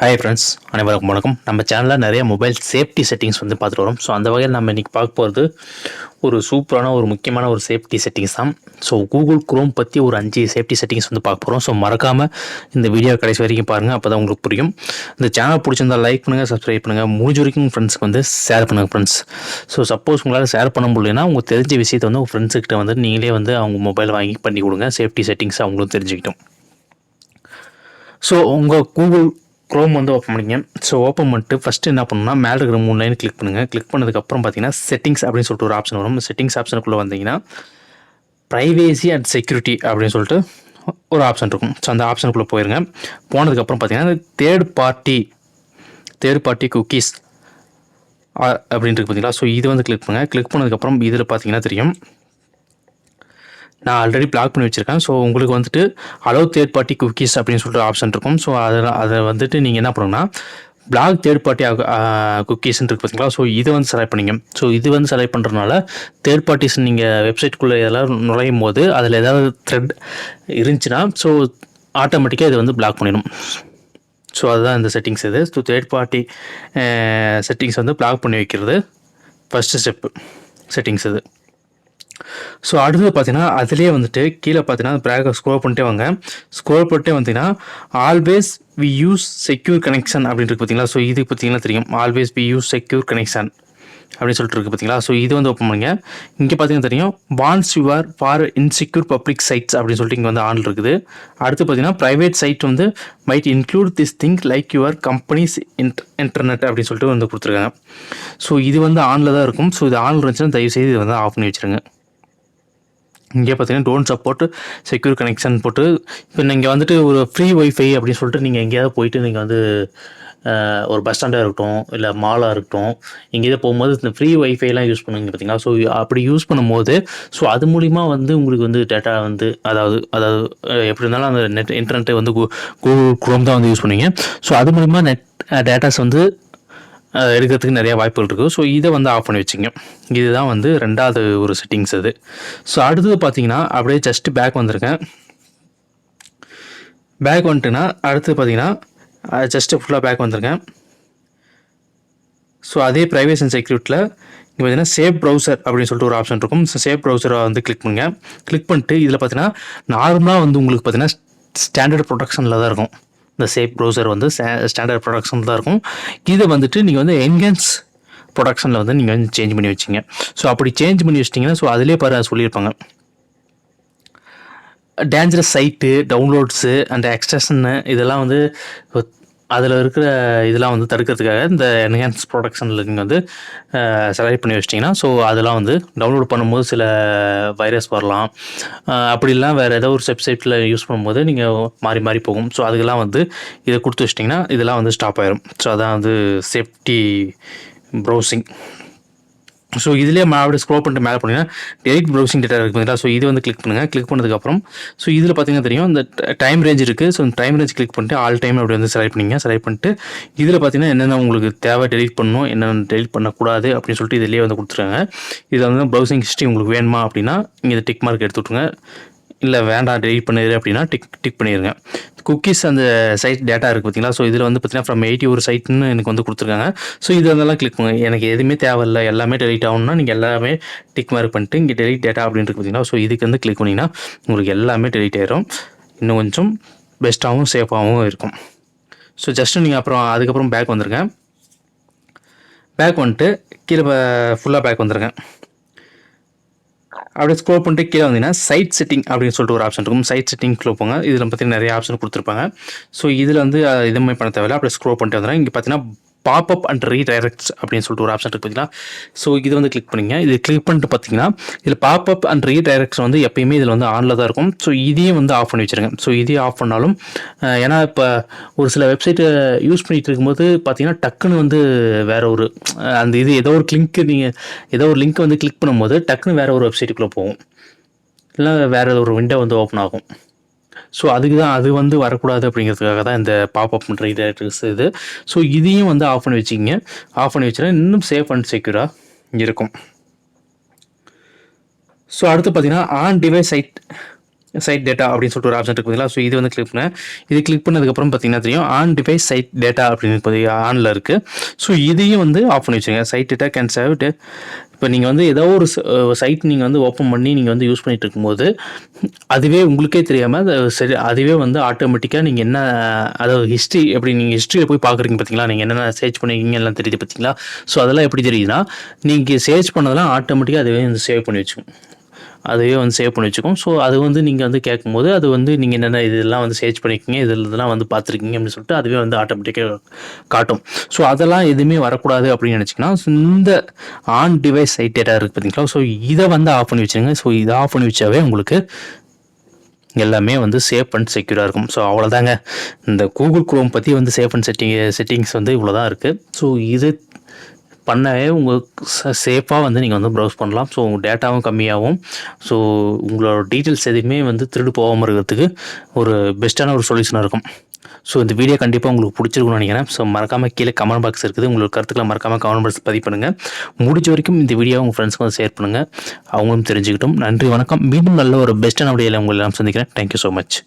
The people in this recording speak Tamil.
ஹாய் ஃப்ரெண்ட்ஸ் அனைவருக்கும் வணக்கம். நம்ம சேனலில் நிறைய மொபைல் சேஃப்டி செட்டிங்ஸ் வந்து பார்த்துட்டு வரோம். ஸோ அந்த வகையில் நம்ம இன்றைக்கி பார்க்க போகிறது ஒரு சூப்பரான ஒரு முக்கியமான ஒரு சேஃப்டி செட்டிங்ஸ் தான். ஸோ கூகுள் குரோம் பற்றி ஒரு அஞ்சு சேஃப்டி செட்டிங்ஸ் வந்து பார்க்க போகிறோம் ஸோ மறக்காமல் இந்த வீடியோ கடைசி வரைக்கும் பாருங்கள் அப்போ தான் உங்களுக்கு புரியும். இந்த சேனல் பிடிச்சிருந்தா லைக் பண்ணுங்கள் சப்ஸ்கிரைப் பண்ணுங்கள் முடிஞ்ச வரைக்கும் ஃப்ரெண்ட்ஸ்க்கு வந்து ஷேர் பண்ணுங்கள் ஃப்ரெண்ட்ஸ் ஸோ சப்போஸ் உங்களால் ஷேர் பண்ண முடியலன்னா உங்களுக்கு தெரிஞ்ச விஷயத்தை வந்து உங்கள் ஃப்ரெண்ட்ஸுக்கிட்ட வந்து நீங்களே வந்து அவங்க மொபைல் வாங்கி பண்ணி கொடுங்க. சேஃப்டி செட்டிங்ஸ் அவங்களும் தெரிஞ்சுக்கிட்டோம். ஸோ உங்கள் கூகுள் க்ரோம் வந்து ஓப்பன் பண்ணிங்க. ஸோ ஓப்பன் பண்ணிட்டு ஃபஸ்ட்டு என்ன பண்ணணும்னா மேலே இருக்கிற மூணு லைன் கிளிக் பண்ணுங்கள் கிளிக் பண்ணதுக்கப்புறம் பார்த்தீங்கன்னா செட்டிங்ஸ் அப்படின்னு சொல்லிட்டு ஒரு ஆப்ஷன் வரும். செட்டிங்ஸ் ஆப்ஷனுக்குள்ளே வந்தீங்கன்னா ப்ரைவேசி அண்ட் செக்யூரிட்டி அப்படின்னு சொல்லிட்டு ஒரு ஆப்ஷன் இருக்கும். ஸோ அந்த ஆப்ஷனுக்குள்ளே போயிருங்க. போனதுக்கப்புறம் பார்த்தீங்கன்னா third party third party cookies அப்படின்ட்டு பார்த்தீங்களா ஸோ இது வந்து கிளிக் பண்ணுங்கள் கிளிக் பண்ணதுக்கப்புறம் இதில் பார்த்தீங்கன்னா தெரியும். நான் ஆல்ரெடி பிளாக் பண்ணி வச்சுருக்கேன். ஸோ உங்களுக்கு வந்துட்டு அலோவ் தேர்ட் பார்ட்டி குக்கீஸ் அப்படின்னு சொல்லிட்டு ஆப்ஷன் இருக்கும். ஸோ அதில் அதை வந்துட்டு நீங்கள் என்ன பண்ணணும்னா பிளாக் தேர்ட் பார்ட்டி குக்கீஸ்ன்னு இருக்கு பார்த்தீங்களா ஸோ இதை வந்து செலக்ட் பண்ணிங்க. ஸோ இது வந்து செலக்ட் பண்ணுறதுனால தேர்ட் பார்ட்டிஸ் நீங்கள் வெப்சைட்குள்ளே இதெல்லாம் நுழையும் போது அதில் ஏதாவது த்ரெட் இருந்துச்சுன்னா ஸோ ஆட்டோமேட்டிக்காக இது வந்து பிளாக் பண்ணிடும். ஸோ அதுதான் இந்த செட்டிங்ஸ் இது. ஸோ தேர்ட் பார்ட்டி செட்டிங்ஸ் வந்து பிளாக் பண்ணி வைக்கிறது. ஃபஸ்ட்டு ஸ்டெப்பு செட்டிங்ஸ் இது. ஸோ அடுத்தது பார்த்தீங்கன்னா அதிலே வந்துட்டு கீழே பார்த்தீங்கன்னா ப்ராக ஸ்க்ரோல் பண்ணிட்டே வாங்க. ஸ்க்ரோல் பண்ணிட்டே வந்தீங்கன்னா always we use secure connection அப்படின்ட்டு பார்த்தீங்களா? ஸோ இது பார்த்தீங்கன்னா தெரியும். Always we use secure connection அப்படின்னு சொல்லிட்டு இருக்கு பார்த்தீங்களா? ஸோ இது வந்து ஓப்பன் பண்ணுங்க. இங்கே பார்த்தீங்கன்னா தெரியும். Warns your for insecure public sites அப்படின்னு சொல்லிட்டு இங்கே வந்து ஆன் இருக்குது. அடுத்து பார்த்தீங்கன்னா ப்ரைவேட் சைட் வந்து might include this thing like your company's internet அப்படின்னு சொல்லிட்டு வந்து கொடுத்துருக்காங்க. ஸோ இது வந்து ஆனில் தான் இருக்கும். ஸோ இது ஆன் இருந்துச்சுன்னா தயவுசெய்து இது வந்து ஆஃப் பண்ணி வச்சுருங்க. இங்கே பார்த்தீங்கன்னா டோன்ட் சப்போர்ட் செக்யூர் கனெக்ஷன் போட்டு இப்போ நீங்கள் வந்துட்டு ஒரு ஃப்ரீ ஒய்ஃபை அப்படின்னு சொல்லிட்டு நீங்கள் எங்கேயாவது போயிட்டு நீங்கள் வந்து ஒரு பஸ் ஸ்டாண்டாக இருக்கட்டும் இல்லை மாலாக இருக்கட்டும் எங்கேயாவது போகும்போது இந்த ஃப்ரீ ஒய்ஃபைலாம் யூஸ் பண்ணுங்க பார்த்தீங்களா? ஸோ அப்படி யூஸ் பண்ணும்போது ஸோ அது மூலிமா வந்து உங்களுக்கு வந்து டேட்டா வந்து அதாவது அதாவது எப்படி இருந்தாலும் அந்த நெட் இன்டர்நெட்டை வந்து கூகுள் குரோம் தான் வந்து யூஸ் பண்ணுவீங்க. ஸோ அது மூலிமா நெட் டேட்டாஸ் வந்து எடுக்கிறதுக்கு நிறைய வாய்ப்புகள் இருக்குது. ஸோ இதை வந்து ஆஃப் பண்ணி வச்சுங்க. இதுதான் வந்து ரெண்டாவது ஒரு செட்டிங்ஸ் அது. ஸோ அடுத்தது பார்த்தீங்கன்னா அப்படியே ஜஸ்ட் பேக் வந்திருக்கேன். பேக் வந்துட்டுன்னா அடுத்தது பார்த்தீங்கன்னா ஜஸ்ட்டு ஃபுல்லாக பேக் வந்திருக்கேன். ஸோ அதே ப்ரைவேசி அண்ட் செக்யூரிட்டியில் இங்கே பார்த்தீங்கன்னா சேஃப் ப்ரௌசர் அப்படின்னு சொல்லிட்டு ஒரு ஆப்ஷன் இருக்கும். சேஃப் ப்ரௌசரை வந்து கிளிக் பண்ணுங்கள் கிளிக் பண்ணிட்டு இதில் பார்த்தீங்கன்னா நார்மலாக வந்து உங்களுக்கு பார்த்தீங்கன்னா ஸ்டாண்டர்ட் ப்ரொடக்ஷனில் தான் இருக்கும். இந்த சேஃப் ப்ரௌசர் வந்து ஸ்டாண்டர்ட் ப்ரொடக்ஷன் தான் இருக்கும். இதை வந்துட்டு நீங்கள் வந்து என்ஹென்ஸ் ப்ரொடக்ஷனில் வந்து நீங்கள் வந்து சேஞ்ச் பண்ணி வச்சிங்க. ஸோ அப்படி சேஞ்ச் பண்ணி வச்சிட்டிங்கன்னா ஸோ அதிலே பாரு சொல்லியிருப்பாங்க. டேஞ்சரஸ் சைட்டு டவுன்லோட்ஸு அண்ட் எக்ஸ்ட்ரஷன்னு இதெல்லாம் வந்து அதில் இருக்கிற இதெல்லாம் வந்து தடுக்கிறதுக்காக இந்த என்ஹான்ஸ் ப்ரொடக்ஷனில் நீங்கள் வந்து செலக்ட் பண்ணி வச்சிட்டிங்கன்னா ஸோ அதெல்லாம் வந்து டவுன்லோட் பண்ணும்போது சில வைரஸ் வரலாம். அப்படிலாம் வேறு ஏதோ ஒரு வெப்சைட்டில் யூஸ் பண்ணும்போது நீங்கள் மாறி மாறி போகும். ஸோ அதுக்கெல்லாம் வந்து இதை கொடுத்து வச்சிட்டிங்கன்னா இதெல்லாம் வந்து ஸ்டாப் ஆயிரும். ஸோ அதான் வந்து சேஃப்டி ப்ரௌசிங் ஸோ இதுலேயே அப்படியே ஸ்க்ரோல் பண்ணிட்டு மேலே போனீங்கன்னா டெலிட் ப்ரௌசிங் டேட்டா இருக்குது பார்த்தீங்களா ஸோ இது வந்து கிளிக் பண்ணுங்கள் கிளிக் பண்ணதுக்கப்புறம் ஸோ இதில் பார்த்தீங்கன்னா தெரியும் இந்த டைம் ரேஞ்ச் இருக்குது ஸோ டைம் ரேஞ்ச் கிளிக் பண்ணிட்டு ஆல் டைம் அப்படி வந்து செலக்ட் பண்ணிங்க. செலக்ட் பண்ணிட்டு இதில் பார்த்தீங்கன்னா என்னென்ன உங்களுக்கு தேவை டெலிட் பண்ணணும் என்னென்ன டெலிட் பண்ணக்கூடாது அப்படின்னு சொல்லிட்டு இதுலேயே வந்து கொடுத்துருக்காங்க. இதில் வந்து ப்ரௌசிங் ஹிஸ்ட்ரி உங்களுக்கு வேணுமா அப்படின்னா இங்கே டிக் மார்க் எடுத்துவிட்டுருங்க இல்லை வேண்டாம் டெலிட் பண்ணிடு அப்படின்னா டிக் டிக் பண்ணிடுங்க குக்கீஸ் அந்த சைட் டேட்டா இருக்குது பார்த்தீங்களா ஸோ இதில் வந்து பார்த்தீங்கன்னா ஃப்ரம் எயிட்டி ஒரு சைட்னு எனக்கு வந்து கொடுத்துருக்காங்க. ஸோ இது அதெல்லாம் கிளிக் பண்ணுங்க. எனக்கு எதுவுமே தேவையில்லை. எல்லாமே டெலிட் ஆகணும்னா நீங்கள் எல்லாமே டிக் மார்க் பண்ணிட்டு இங்கே டெலிட் டேட்டா அப்படின்ட்டு பார்த்தீங்கன்னா ஸோ இதுக்கு வந்து கிளிக் பண்ணிங்கன்னா உங்களுக்கு எல்லாமே டெலிட் ஆயிரும். இன்னும் கொஞ்சம் பெஸ்ட்டாகவும் சேஃபாகவும் இருக்கும். ஸோ ஜஸ்ட்டு நீங்கள் அப்புறம் அதுக்கப்புறம் பேக் வந்துருங்க. பேக் வந்துட்டு கீழே ஃபுல்லாக பேக் வந்துருங்க. அப்படியே ஸ்க்ரோல் பண்ணிட்டு கீழே வந்தீங்கன்னா சைட் செட்டிங் அப்படின்னு சொல்லிட்டு ஒரு ஆப்ஷன் இருக்கும். சைட் செட்டிங்க்குள்ள போங்க. இதில் பார்த்தீங்கன்னா நிறைய ஆப்ஷன் கொடுத்துருப்பாங்க. ஸோ இதில் வந்து இதுமாதிரி பண்ண தேவையில்ல. அப்படியே ஸ்க்ரோல் பண்ணிட்டு வந்துடுறேன். இங்கே பார்த்தீங்கன்னா பாப் அப் அண்ட் ரீடைரக்ட்ஸ் அப்படின்னு சொல்லிட்டு ஒரு ஆப்ஷன் இருக்குது பார்த்தீங்களா ஸோ இது வந்து கிளிக் பண்ணுங்க. இது கிளிக் பண்ணிட்டு பார்த்தீங்கன்னா இதில் பாப் அப் அண்ட் ரீடைரக்ட்ஸ் வந்து எப்பயுமே இதில் வந்து ஆனில் தான் இருக்கும். ஸோ இதையும் வந்து ஆஃப் பண்ணி வச்சுருங்க. ஸோ இதையும் ஆஃப் பண்ணாலும் ஏன்னா இப்போ ஒரு சில வெப்சைட்டை யூஸ் பண்ணிகிட்டு இருக்கும்போது பார்த்தீங்கன்னா டக்குன்னு வந்து வேறு ஒரு அந்த இது ஏதோ ஒரு கிளிங்க்கு நீங்கள் ஏதோ ஒரு லிங்க் வந்து கிளிக் பண்ணும்போது டக்குன்னு வேறு ஒரு வெப்சைட்டுக்குள்ளே போகும். இல்லை வேறு ஒரு விண்டோ வந்து ஓப்பன் ஆகும். ஸோ அதுக்கு தான் அது வந்து வரக்கூடாது அப்படிங்கிறதுக்காக தான் இந்த பாப்அப் ரீடைரக்டர்ஸ் இது. ஸோ இதையும் வந்து ஆஃப் பண்ணி வச்சுக்கிங்க ஆஃப் பண்ணி வச்சுன்னா இன்னும் சேஃப் அண்ட் செக்யூராக இருக்கும். ஸோ அடுத்து பார்த்தீங்கன்னா on device site site data அப்படின்னு சொல்லிட்டு ஒரு ஆப்ஷன் இருக்குது பார்த்தீங்களா? ஸோ இது வந்து கிளிக் பண்ணேன். இது கிளிக் பண்ணதுக்கப்புறம் பார்த்தீங்கன்னா தெரியும் ஆன் டிவைஸ் சைட் டேட்டா அப்படின்னு பார்த்தீங்க ஆனில் இருக்குது ஸோ இதையும் வந்து ஆஃப் பண்ணி வச்சுருங்க சைட் டேட்டா கேன் சேவ் இப்போ நீங்கள் வந்து ஏதோ ஒரு சைட் நீங்கள் வந்து ஓப்பன் பண்ணி நீங்கள் வந்து யூஸ் பண்ணிகிட்டு இருக்கும்போது அதுவே உங்களுக்கே தெரியாமல் சரி அதுவே வந்து ஆட்டோமேட்டிக்காக நீங்கள் என்ன அதாவது ஹிஸ்ட்ரி எப்படி நீங்கள் ஹிஸ்ட்ரியில் போய் பார்க்குறீங்க பார்த்தீங்களா நீங்கள் என்னென்ன சர்ச் பண்ணிருக்கீங்க எல்லாம் தெரியுது பார்த்தீங்களா ஸோ அதெல்லாம் எப்படி தெரியுதுன்னா நீங்கள் சர்ச் பண்ணதெல்லாம் ஆட்டோமேட்டிக்காக அதுவே வந்து சேவ் பண்ணி வச்சுக்கும். அதையே வந்து சேவ் பண்ணி வச்சுக்கும். ஸோ அது வந்து நீங்கள் வந்து கேட்கும்போது அது வந்து நீங்கள் என்னென்ன இதெல்லாம் வந்து சேர்ச் பண்ணியிருக்கீங்க இதில் இதெல்லாம் வந்து பார்த்துருக்கீங்க அப்படின்னு சொல்லிட்டு அதுவே வந்து ஆட்டோமேட்டிக்காக காட்டும். ஸோ அதெல்லாம் எதுவுமே வரக்கூடாது அப்படின்னு நினச்சிங்கன்னா இந்த ஆன் டிவைஸ் சைட் டேட்டா இருக்குது பார்த்தீங்களா? ஸோ இதை வந்து ஆஃப் பண்ணி வச்சுருங்க. ஸோ இதை ஆஃப் பண்ணி வச்சாவே உங்களுக்கு எல்லாமே வந்து சேஃப் அண்ட் செக்யூராக இருக்கும். ஸோ அவ்வளோதாங்க இந்த கூகுள் குரோம் பற்றி வந்து சேஃப் அண்ட் செட்டிங் செட்டிங்ஸ் வந்து இவ்வளோ தான் இருக்குது ஸோ இது பண்ணவே உங்களுக்கு சேஃபாக வந்து நீங்கள் வந்து ப்ரௌஸ் பண்ணலாம். ஸோ உங்கள் டேட்டாவும் கம்மியாகும். ஸோ உங்களோட டீட்டெயில்ஸ் எதுவுமே வந்து திருடு போகாமல் இருக்கிறதுக்கு ஒரு பெஸ்ட்டான ஒரு சொல்யூஷனாக இருக்கும். ஸோ இந்த வீடியோ கண்டிப்பாக உங்களுக்கு பிடிச்சிருக்கும்னு நினைக்கிறேன். ஸோ மறக்காமல் கீழே கமெண்ட் பாக்ஸ் இருக்குது. உங்களுக்கு கருத்துக்களை மறக்காமல் கமெண்ட் பாக்ஸ் பதிவு பண்ணுங்கள் முடிஞ்ச வரைக்கும் இந்த வீடியோ உங்கள் ஃப்ரெண்ட்ஸ்க்கு வந்து ஷேர் பண்ணுங்கள் அவங்களும் தெரிஞ்சுக்கிட்டும். நன்றி வணக்கம். மீண்டும் நல்ல ஒரு பெஸ்ட்டான வீடியோவில் உங்களை எல்லாம் சந்திக்கிறேன். Thank you so much